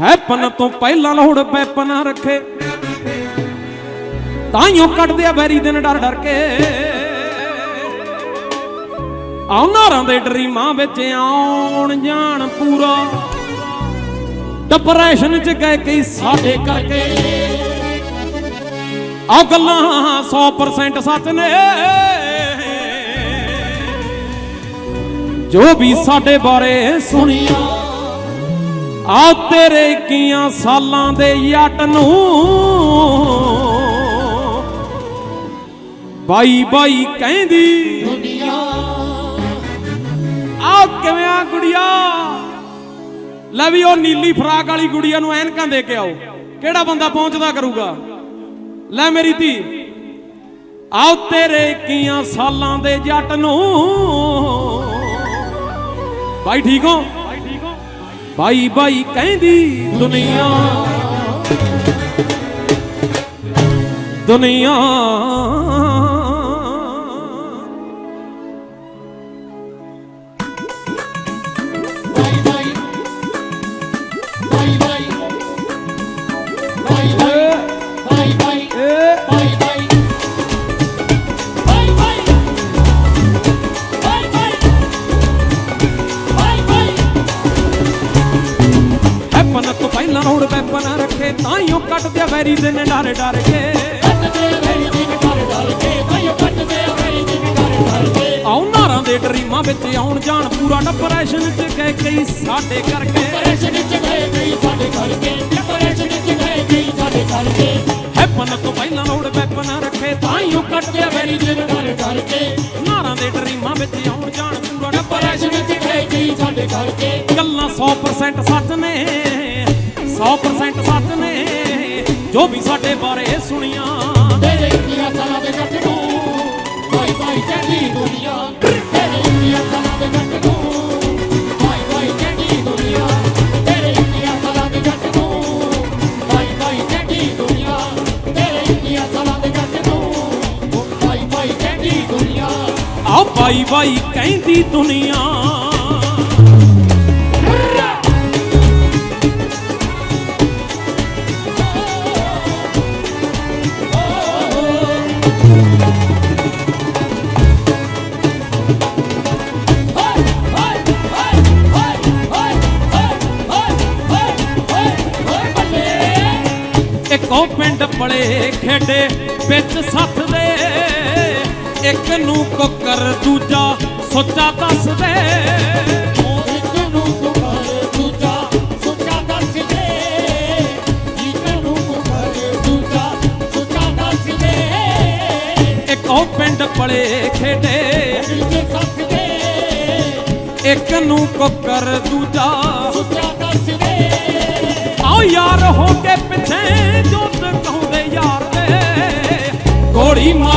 Happen ਤੋਂ ਪਹਿਲਾਂ ਲੋੜ ਪੈਪਨ ਰੱਖੇ। ਤਾਈਓ ਕੱਢਦੇ ਆ ਬੈਰੀ ਦਿਨ ਡਰ ਡਰ ਕੇ। ਆਉਣਾਰਾਂ ਦੇ ਡਰੀਮਾਂ ਵਿੱਚ ਆਉਣ ਜਾਣ ਪੂਰਾ। ਡਿਪਰੈਸ਼ਨ ਚ ਗਏ ਕਈ ਸਾਡੇ ਕਰਕੇ। ਆ ਗੱਲਾਂ 100% ਸੱਚ ਨੇ। ਜੋ ਵੀ ਸਾਡੇ ਬਾਰੇ ਸੁਣੀਆਂ। ਆ ਤੇਰੇ ਕੀਆਂ ਸਾਲਾਂ ਦੇ ਜੱਟ ਨੂੰ ਬਾਈ ਬਾਈ ਕਹਿੰਦੀ ਦੁਨੀਆ ਆ ਕਿਵੇਂ ਆ ਗੁੜੀਆ? ਲੈ ਵੀ ਉਹ ਨੀਲੀ ਫਰਾਕ ਵਾਲੀ ਗੁੜੀਆ ਨੂੰ ਐਨਕਾਂ ਦੇ ਕੇ ਆਓ, ਕਿਹੜਾ ਬੰਦਾ ਪਹੁੰਚਦਾ ਕਰੂਗਾ? ਲੈ ਮੇਰੀ ਧੀ ਆਓ ਤੇਰੇ ਕੀਆਂ ਸਾਲਾਂ ਦੇ ਜੱਟ ਨੂੰ। ਬਾਈ ਠੀਕ ਹੋ? ਬਾਈ ਬਾਈ ਕਹਿੰਦੀ ਦੁਨੀਆ। ਦੁਨੀਆ। ਡਰ ਕੇ। ਆਉ ਦੇ ਡਰੀਮਾਂ ਵਿੱਚ ਆਉਣ ਜਾਣ, ਪੂਰਾ ਡਿਪਰੈਸ਼ਨ ਚ ਗਏ ਕਈ ਸਾਡੇ ਕਰਕੇ। ਪਰੇਸ਼ਾਨ ਚ ਗਏ ਗਈ ਸਾਡੇ ਘਰ ਕੇ ਚ ਗਏ ਗਈ ਸਾਡੇ ਘਰ ਹੈਪਨ ਤੋਂ ਪਹਿਲਾਂ ਰੋਡ ਪੈਪਨ ਰੱਖੇ ਤਾਈਓ ਕੱਟਦੇ ਆ ਵੈਰੀ ਦਿਨ ਕਰ ਡਰ ਨਾਰਾਂ ਦੇ ਡਰੀਮਾਂ ਵਿੱਚ ਆਉਣ ਜਾਣ, ਪੂਰਾ ਡਿਪਰੈਸ਼ਨ ਚ ਗਏ ਗਈ ਸਾਡੇ ਘਰ ਗੱਲਾਂ 100% ਸੱਚ ਨੇ 100% ਸੱਚ ਨੇ। ਜੋ ਵੀ ਸਾਡੇ ਬਾਰੇ ਸੁਣੀਆਂ। ਤੇਰੇ ਇੰਡੀਆ ਸਾਲਾ ਦੇ ਜੱਟ ਨੂੰ ਬਾਈ ਬਾਈ ਕਹਿੰਦੀ ਦੁਨੀਆ। ਤੇਰੇ ਇੰਡੀਆ ਸਾਲਾ ਦੇ ਜੱਟ ਨੂੰ ਬਾਈ ਬਾਈ ਕਹਿੰਦੀ ਦੁਨੀਆ। ਤੇਰੇ ਇੰਡੀਆ ਸਾਲਾ ਦੇ ਜੱਟ ਨੂੰ ਬਾਈ ਬਾਈ ਕਹਿੰਦੀ ਦੁਨੀਆ। ਤੇਰੇ ਇੰਡੀਆ ਸਾਲਾ ਦੇ ਜੱਟ ਨੂੰ ਬਾਈ ਬਾਈ ਕਹਿੰਦੀ ਦੁਨੀਆ। ਆ ਬਾਈ ਬਾਈ ਕਹਿੰਦੀ ਦੁਨੀਆ। ਪਲੇ ਵਿੱਚ ਸੱਥ ਦੇ। ਇੱਕ ਨੂੰ ਕੁੱਕਰ, ਦੂਜਾ ਸੋਚਾ ਦੱਸ ਦੇ। ਇੱਕ ਨੂੰ ਕੁਕਰ, ਦੂਜਾ ਸੁੱਚਾ ਦੱਸ ਦੇ। ਇੱਕ ਨੂੰ ਕੁਕਰ, ਦੂਜਾ ਸੁੱਚਾ ਦੱਸ ਦੇ। ਇੱਕੋ ਪਿੰਡ ਪਲੇ ਖੇਡੇ ਵਿੱਚ ਸੱਤ ਦੇ। ਇੱਕ ਨੂੰ ਕੁੱਕਰ, ਦੂਜਾ ਸੁੱਚਾ ਦੱਸ ਦੇ। ਆਓ ਯਾਰ ਹੋ Lima.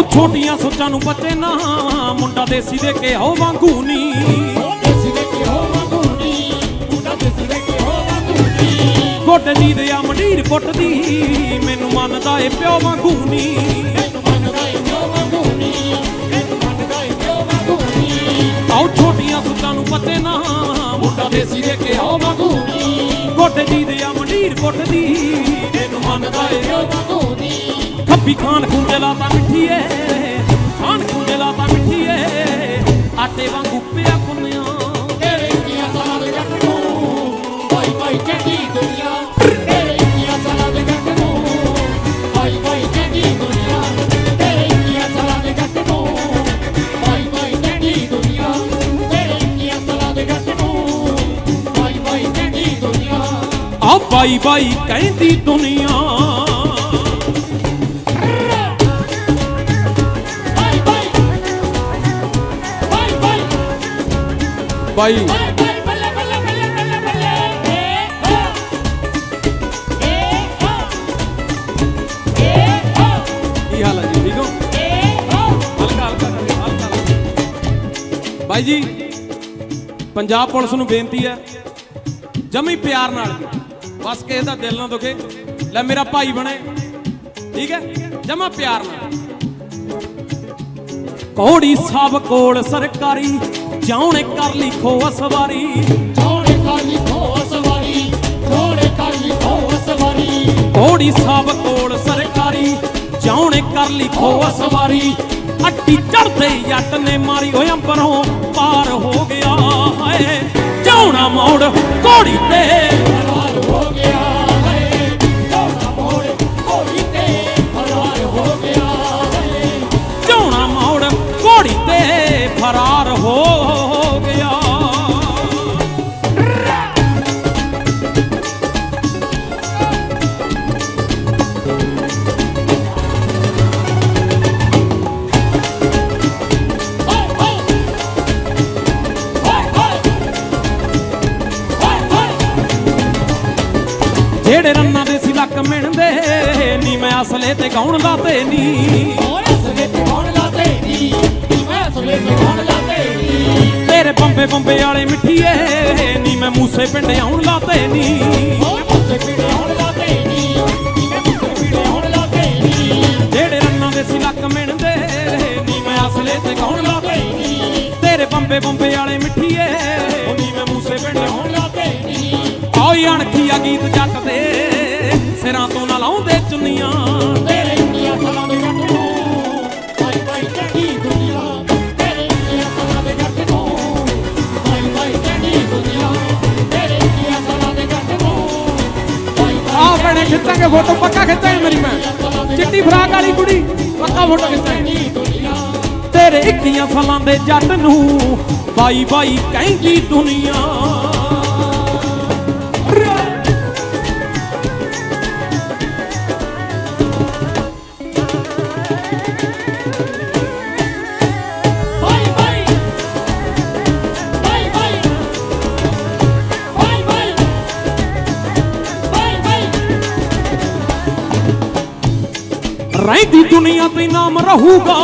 ਉਹ ਛੋਟੀਆਂ ਸੋਚਾਂ ਨੂੰ ਬੱਚੇ ਨਾ, ਮੁੰਡਾ ਦੇਸੀ ਦੇ ਕੇ ਆਓ ਵਾਂਗੂ ਨਹੀਂ ਦੇਸੀ ਦੇ ਕੇ ਜੀ ਦੇ ਆ ਮੰਡੀਰ ਪੁੱਟਦੀ ਮੈਨੂੰ ਮੰਨਦਾ ਏ ਪਿਓ ਵਾਂਗੂ ਨਹੀਂ ਮੈਨੂੰ ਮੰਨਦਾ ਏ ਪਿਓ ਵਾਂਗੂ ਨਹੀਂ ਮੈਨੂੰ ਛੋਟੀਆਂ ਸੋਚਾਂ ਨੂੰ ਬੱਚੇ ਨਾ, ਮੁੰਡਾ ਦੇ ਕੇ ਆਓ ਵਾਂਗੂ ਨਹੀਂ ਗੁੱਟ ਜੀ ਦੇ ਆ ਮੰਡੀਰ ਪੁੱਟਦੀ ਮੈਨੂੰ ਮੰਨਦਾ ਏ ਪਿਓ ਭਾਬੀ ਖਾਨ ਖੁੰਦੇ ਲਾਤਾ ਮਿੱਠੀ ਏ ਖਾਨ ਖੁੰਦੇ ਲਾਤਾ ਮਿੱਠੀ ਏ ਆਟੇ ਵਾਂਗੂ ਪਿਆ ਖੁੰਨਿਆ। ਤੇਰੇ ਕੀਆਂ ਸਾਲਾਂ ਦੇ ਜੱਟ ਨੂੰ, ਭਾਈ ਭਾਈ ਚੰਗੀ ਦੁਨੀਆ। ਤੇਰੇ ਕੀਆਂ ਆ ਭਾਈ ਭਾਈ ਕਹਿੰਦੀ ਦੁਨੀਆ। ਬੱਲੇ ਕੀ ਹਾਲ ਹੈ ਜੀ, ਠੀਕ ਹੋ? ਹਲਕਾ ਹਲਕਾ ਹਲਕਾ ਹਲਕਾ। ਬਾਈ ਜੀ, ਪੰਜਾਬ ਪੁਲਿਸ ਨੂੰ ਬੇਨਤੀ ਹੈ, ਜਮੀ ਪਿਆਰ ਨਾਲ। ਬਸ ਕਿਸੇ ਦਾ ਦਿਲ ਨਾ ਦੁਖੇ, ਲੈ ਮੇਰਾ ਭਾਈ ਬਣੇ। ਠੀਕ ਹੈ? ਜਮਾ ਪਿਆਰ ਨਾਲ। ਘੋੜੀ ਸਭ ਕੋਲ ਸਰਕਾਰੀ ਜਾਉਣੇ ਕਰ ਲਈ ਖੋ ਅਸਵਾਰੀ ਜਾਉਣੇ ਕਰ ਲਈ ਖੋ ਅਸਵਾਰੀ ਜਾਉਣੇ ਕਰ ਲਈ ਖੋ ਅਸਵਾਰੀ ਕੋੜੀ ਸਾਬ ਕੋਲ ਸਰਕਾਰੀ ਜਾਉਣੇ ਕਰ ਲਈ ਖੋ ਅਸਵਾਰੀ ਅੱਟੀ ਚੜਦੇ ਜੱਟ ਨੇ ਮਾਰੀ ਓਏ ਅੰਬਰੋਂ ਪਾਰ ਹੋ ਗਿਆ ਹੈ ਜਾਉਣਾ ਮੋੜ ਕੋੜੀ ਤੇ। ਪਾਰ ਹੋ ਗਿਆ ਫਰਾਰ ਹੋ ਜਿਹੜੇ ਰੰਨਾਂ ਦੇ ਸੀ ਲੱਕ ਮਿਣਦੇ ਨੀ ਮੈਂ ਅਸਲੇ ਤੇ ਗਾਉਣ ਲਾਤੇ ਨੀ। ਓਏ ਅਸਲੇ ਤੇ ਨੀ ਮੈਂ ਅਸਲੇ ਤੇ ਕੌਣ ਲਾਤੇ ਨੀ। ਤੇਰੇ ਬੰਬੇ ਬੰਬੇ ਵਾਲੇ ਮਿੱਠੀਏ ਨੀ ਮੈਂ ਮੂਸੇ ਪਿੰਡ ਆਉਣ ਲਾਤੇ ਨੀ। ਓਏ ਮੁੱਸੇ ਮੈਂ ਮੁੱਸੇ ਪੀੜੇ ਹੁਣ ਲਾਤੇ ਨੀ। ਜਿਹੜੇ ਰੰਨਾਂ ਦੇ ਸੀ ਲੱਕ ਮਿਣਦੇ ਨੀ ਮੈਂ ਅਸਲੇ ਤੇ ਗਾਉਣ ਲਾਤੇ ਨੀ। ਤੇਰੇ ਬੰਬੇ ਬੰਬੇ ਵਾਲੇ ਮਿੱਠੀਏ ਨੀ ਮੈਂ ਮੂਸੇ ਪਿੰਡ ਆਉਣ ਹੁਣ ਲਾਤੇ ਨੀ। ਆਈ ਅਣਖੀਆ ਗੀਤ ਜੱਟ ਫੋਟੋ ਪੱਕਾ ਖਿੱਚਾਂਗੇ ਮੇਰੀ ਮੈਂ। ਚਿੱਟੀ ਫਰਾਕ ਵਾਲੀ ਕੁੜੀ, ਪੱਕਾ ਫੋਟੋ ਖਿੱਚਾਂਗੇ ਤੇਰੇ 21 ਸਾਲਾਂ ਦੇ ਜੱਟ ਨੂੰ ਬਾਈ ਬਾਈ ਕਹਿੰਦੀ ਦੁਨੀਆ। ਰਹਿੰਦੀ ਦੁਨੀਆ ਤੇ ਨਾਮ ਰਹੂਗਾ।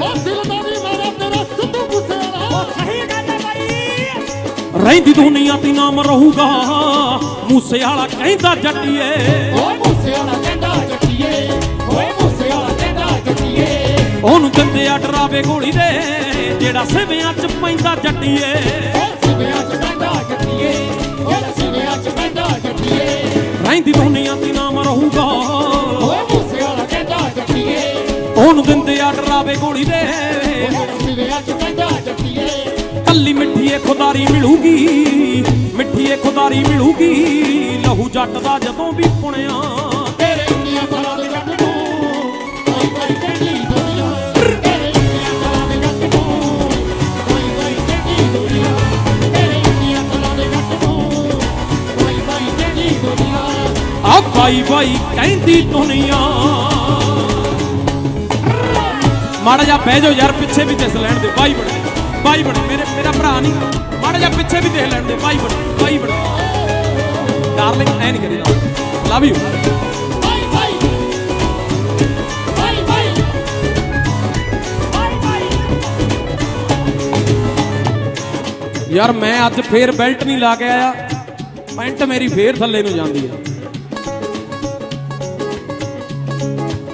ਉਹ ਦਿਲ ਦਾ ਵੀ ਮੇਰਾ ਤੇਰਾ ਸਿੱਧੂ ਗੁੱਸੇ ਵਾਲਾ ਉਹ ਸਹੀ ਗੱਲ ਹੈ ਬਾਈ। ਰਹਿੰਦੀ ਦੁਨੀਆ ਤੇ ਨਾਮ ਰਹੂਗਾ। ਮੂਸੇ ਵਾਲਾ ਕਹਿੰਦਾ ਜੱਟੀਏ। ਓਏ ਮੂਸੇ ਵਾਲਾ ਕਹਿੰਦਾ ਜੱਟੀਏ। ਓਏ ਮੂਸੇ ਵਾਲਾ ਕਹਿੰਦਾ ਜੱਟੀਏ। ਉਹਨੂੰ ਦਿੰਦੇ ਆ ਡਰਾਵੇ ਗੋਲੀ ਦੇ ਜਿਹੜਾ ਸਿਵਿਆਂ ਚ ਪੈਂਦਾ ਜੱਟੀਏ। ਰਹਿੰਦੀ ਦੁਨੀਆ ਤੇ ਨਾਮ ਰਹੂਗਾ। ਓਏ ਮੂਸੇ ਵਾਲਾ ਕਹਿੰਦਾ ਜੱਟੀਏ। ਉਹਨੂੰ ਦਿੰਦੇ ਆ ਡਰਾਵੇ ਗੋਲੀ ਦੇ। ਕਹਿੰਦਾ ਕੱਲੀ ਮਿੱਠੀਏ ਖੁਦਾਰੀ ਮਿਲੂਗੀ। ਮਿੱਠੀਏ ਖੁਦਾਰੀ ਮਿਲੂਗੀ। ਲਹੂ ਜੱਟ ਦਾ ਜਦੋਂ ਵੀ ਪੁਣਿਆ। ਆ ਬਾਈ ਬਾਈ ਕਹਿੰਦੀ ਦੁਨੀਆ ਮਾੜਾ ਜਿਹਾ ਬਹਿ ਜਾਓ ਯਾਰ, ਪਿੱਛੇ ਵੀ ਦਿਸ ਲੈਣ ਦੇ ਬਾਈ ਬਣੇ। ਬਾਈ ਬਣੇ, ਮੇਰੇ ਮੇਰਾ ਭਰਾ ਨਹੀਂ। ਮਾੜਾ ਜਿਹਾ ਪਿੱਛੇ ਵੀ ਦੇਖ ਲੈਣ ਦੇ ਬਾਈ ਬਣੇ ਬਾਈ ਬਣੇ। ਡਾਰਲਿੰਗ ਐ ਨਹੀਂ ਕਰੀਦਾ। ਲਵ ਯੂ ਯਾਰ, ਮੈਂ ਅੱਜ ਫੇਰ ਬੈਲਟ ਨਹੀਂ ਲਾ ਕੇ ਆਇਆ। ਪੈਂਟ ਮੇਰੀ ਫੇਰ ਥੱਲੇ ਨੂੰ ਜਾਂਦੀ ਆ।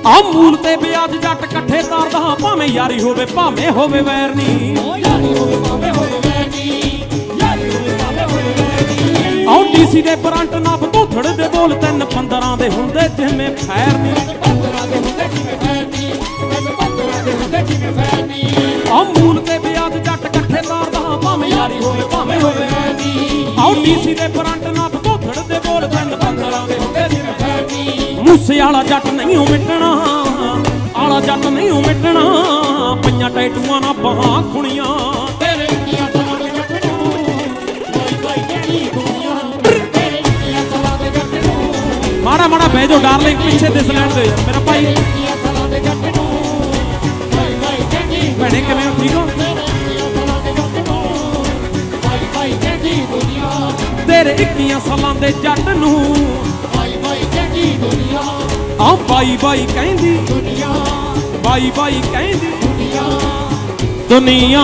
ਆ ਮੂਲ ਤੇ ਵਿਆਜ ਜੱਟ ਇਕੱਠੇ ਤਾਰਦਾ ਹਾਂ, ਭਾਵੇਂ ਯਾਰੀ ਹੋਵੇ ਭਾਵੇਂ ਹੋਵੇ ਵੈਰ ਨਹੀਂ ਓ ਯਾਰੀ ਹੋਵੇ ਭਾਵੇਂ ਹੋਵੇ ਵੈਰੀ ਯਾਰੀ ਹੋਵੇ ਭਾਵੇਂ ਹੋਵੇ ਵੈਰੀ ਆਉ ਡੀਸੀ ਦੇ ਬਰੰਟ ਨਾ ਬਤੂਥੜ ਦੇ ਬੋਲ ਤਿੰਨ 15 ਦੇ ਹੁੰਦੇ ਜਿਵੇਂ ਫੈਰ ਨਹੀਂ ਪੰਦਰਾਂ ਦੇ ਹੁੰਦੇ ਜਿਵੇਂ ਫੈਨੀ ਤੇ ਪੰਦਰਾਂ ਦੇ ਹੁੰਦੇ ਜਿਵੇਂ ਫੈਨੀ ਆ ਮੂਲ ਤੇ ਵਿਆਜ ਜੱਟ ਇਕੱਠੇ ਤਾਰਦਾ ਹਾਂ, ਭਾਵੇਂ ਯਾਰੀ ਹੋਵੇ ਭਾਵੇਂ ਹੋਵੇ ਫੈਨੀ ਆਉ ਡੀਸੀ ਦੇ ਬਰੰਟ ਆਲਾ ਜੱਟ ਨਹੀਂ ਮਿਟਣਾ ਆਲਾ ਜੱਟ ਨਹੀਂ ਮਿਟਣਾ ਪੰਜਾਂ ਟੈਟੂਆਂ ਨਾਲ ਬਾਹਾਂ ਖੁਣੀਆਂ। ਮਾੜਾ ਮਾੜਾ ਬਹਿ ਜਾ ਡਾਰਲਿੰਗ ਪਿੱਛੇ ਦਿਸ ਲੈਣ ਦੇ। ਮੇਰਾ ਭਾਈ ਭੈਣੇ ਕਿਵੇਂ ਹੋ, ਠੀਕ ਹੋ? ਤੇਰੇ 21 ਸਾਲਾਂ ਦੇ ਜੱਟ ਨੂੰ। ਵਾਈ ਵਾਈ ਜੱਟੀ ਦੁਨੀਆ। ਆ ਬਾਈ ਬਾਈ ਕਹਿੰਦੀ ਦੁਨੀਆ ਬਾਈ ਬਾਈ ਕਹਿੰਦੀ ਦੁਨੀਆ ਦੁਨੀਆ।